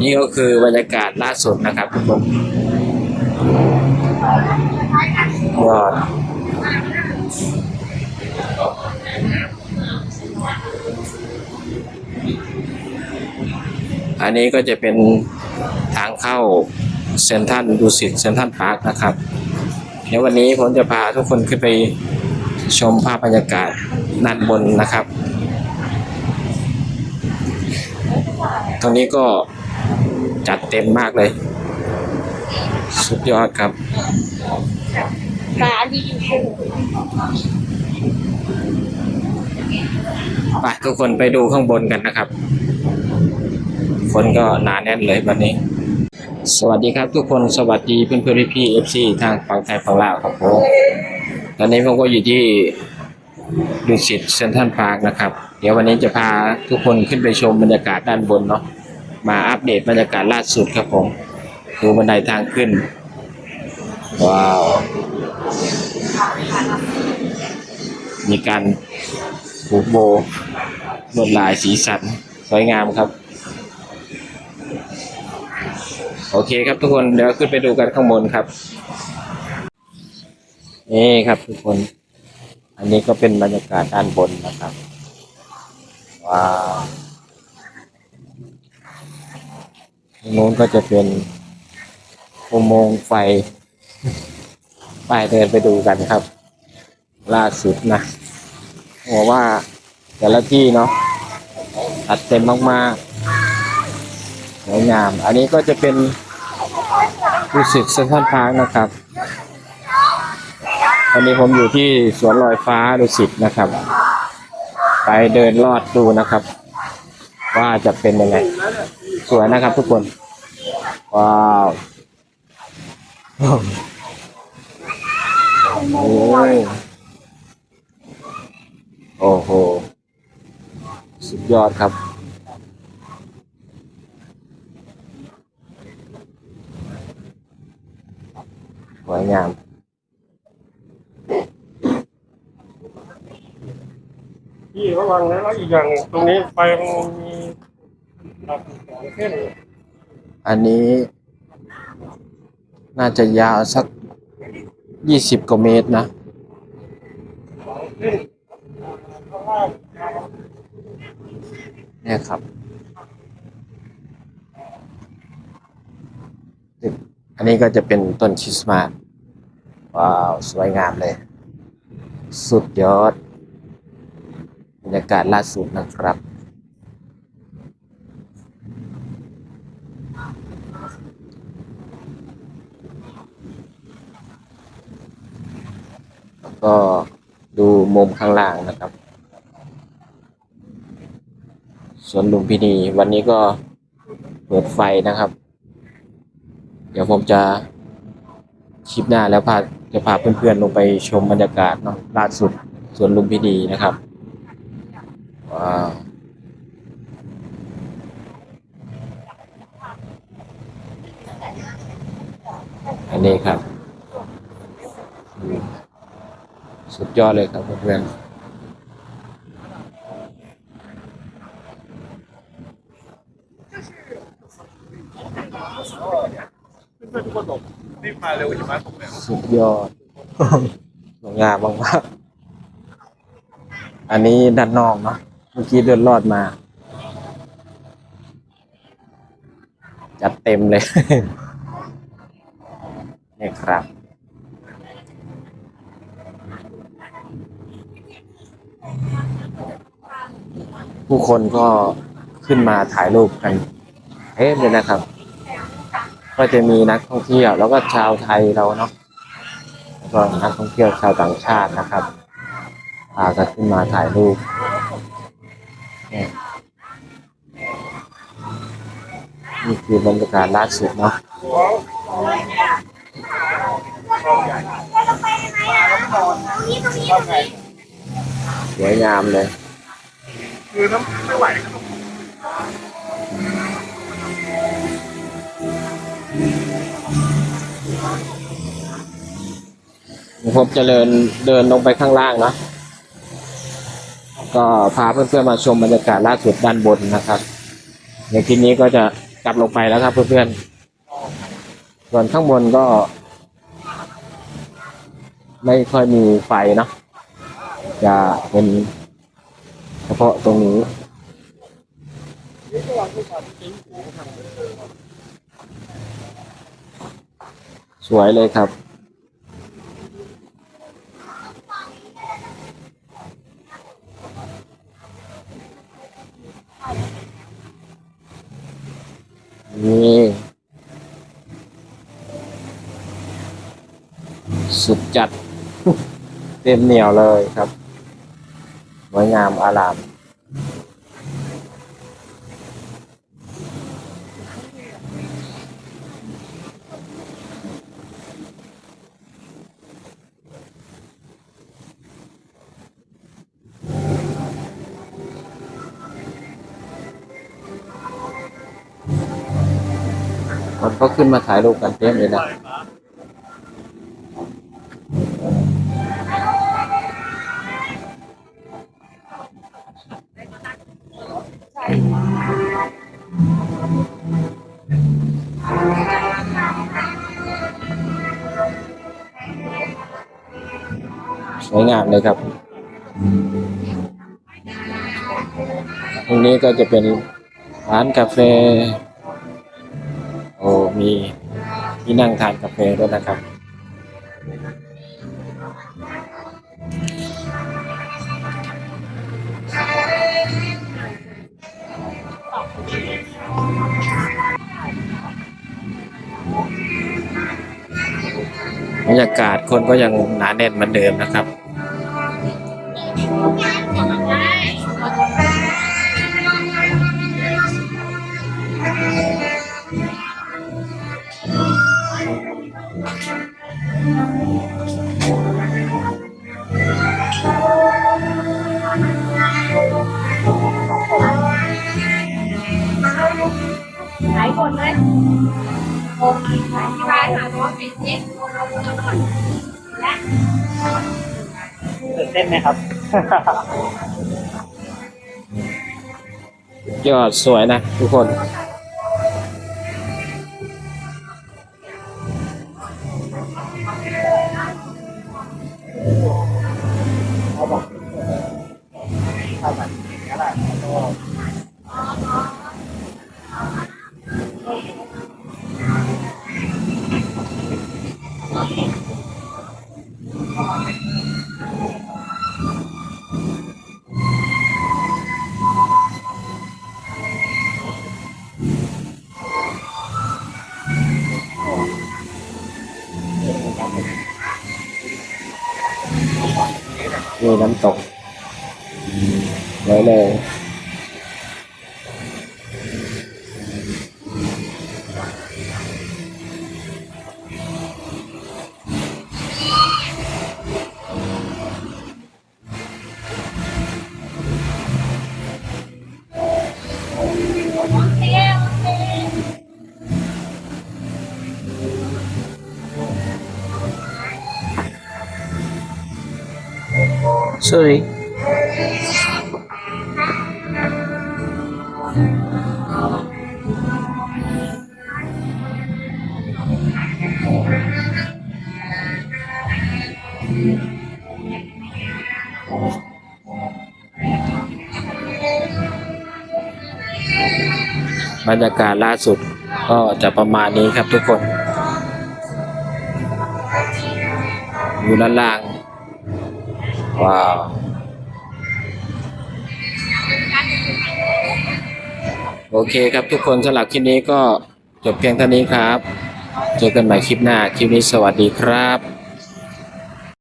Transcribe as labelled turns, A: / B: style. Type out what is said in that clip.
A: นี่ก็คือบรรยากาศล่าสุดนะครับทุกคนยอดอันนี้ก็จะเป็นทางเข้าเซนทันดูสิตเซนทันพาร์คนะครับ เดี๋ยววันนี้ผมจะพาทุกคนขึ้นไปชมภาพบรรยากาศด้านบนนะครับ ตรงนี้ก็จัดเต็มมากเลย สุดยอดครับ
B: ร้านที่อยู่คู่
A: ไปทุกคนไปดูข้างบนกันนะครับ คนก็หนาแน่นเลยวันนี้ สวัสดีครับทุกคนสวัสดีเพื่อนเพื่อนพี่พี่เอฟซีทางฝั่งไทยฝั่งลาวครับผมตอนนี้ผมก็อยู่ที่ดุสิตเซ็นทรัลพาร์คนะครับ เดี๋ยววันนี้จะพาทุกคนขึ้นไปชมบรรยากาศด้านบนเนาะมาอัปเดตบรรยากาศล่าสุดครับผมดูบันไดทางขึ้น ว้าว มีการผูกโบลวดลายสีสันสวยงามครับ โอเคครับทุกคนเดี๋ยวขึ้นไปดูกันข้างบนครับนี่ครับทุกคน อันนี้ก็เป็นบรรยากาศด้านบนนะครับ ว้าวตรงนู้นก็จะเป็นอุโมงค์ไฟ ไปเดินไปดูกันครับ ล่าสุดนะบอกว่าแต่ละที่เนาะตัดเต็มมากๆสวยงาม อันนี้ก็จะเป็นดูสิตเซ็นทรัลพาร์คนะครับวันนี้ผมอยู่ที่สวนลอยฟ้าดุสิตนะครับ ไปเดินลอดดูนะครับ ว่าจะเป็นยังไง สวยนะครับทุกคน ว้าวโอ้ยโอ้โห สุดยอดครับสวยงาม
C: พี่ระวังนะแล้วอีกอย่างตรงนี้ไฟมันมีตัดสองเส้น
A: อันนี้ น่าจะยาวสักยี่สิบกว่าเมตรนะ
C: สองเส้นข้างล่าง
A: เนี่ยครับอันนี้ก็จะเป็นต้นคริสต์มาสว้าว สวยงามเลย สุดยอด รรยากาศล่าสุดนะครับ แล้วก็ดูมุมข้างล่างนะครับสวนลุมพินีวันนี้ก็เปิดไฟนะครับ เดี๋ยวผมจะคลิปหน้าแล้วพาจะพาเพื่อนๆลงไปชมบรรยากาศเนาะล่าสุดสวนลุมพินีนะครับ ว้าวอันนี้ครับอืมสุดยอดเลยครับเพื่อนๆ
C: เพื่อนๆทุกคนบอกรีบมาเร็วอย่ามาตกแล้ว
A: สุดยอดสวยงามมากๆอันนี้ด้านนอกเนาะ เมื่อกี้เดินลอดมา จัดเต็มเลยนี่ครับผู้คนก็ขึ้นมาถ่ายรูปกันเอ๊ะเลยนะครับ ก็จะมีนักท่องเที่ยวแล้วก็ชาวไทยเราเนาะแล้วก็นักท่องเที่ยวชาวต่างชาตินะครับพากันขึ้นมาถ่ายรูป นี่ยนี่คือบรรยากาศล่าสุดเนาะสวยงามเลย
C: คือน้ำไม่ไหวครับ
A: เดี๋ยวผมจะเดินเดินลงไปข้างล่างนะ ก็พาเพื่อนๆมาชมบรรยากาศล่าสุดด้านบนนะครับเดี๋ยวคลิปนี้ก็จะกลับลงไปแล้วครับเพื่อนๆส่วนข้างบนก็ ไม่ค่อยมีไฟเนาะจะเป็นเฉพาะตรงนี้สวยเลยครับ นี่ สุดจัด เต็มเหนียวเลยครับสวยงามอาราม คนก็ขึ้นมาถ่ายรูปกันเต็มเลยนะ สวยงามเลยครับ ตรงนี้ก็จะเป็นร้านกาแฟ โอ้ มีที่นั่งทานกาแฟด้วยนะครับ บรรยากาศคนก็ยังหนาแน่นเหมือนเดิมนะครับ
B: อ้ยที่บ้านหาตัวเป็นเจ็ด
D: ตื่นเต้นไหมครับ
A: ยอดสวยนะทุกคน มีน้ำต sorry บรรยากาศล่าสุดก็จะประมาณนี้ครับทุกคน อยู่ด้านล่าง ว้าว โอเคครับทุกคนสำหรับคลิปนี้ก็จบเพียงเท่านี้ครับ เจอกันใหม่คลิปหน้า คลิปนี้สวัสดีครับ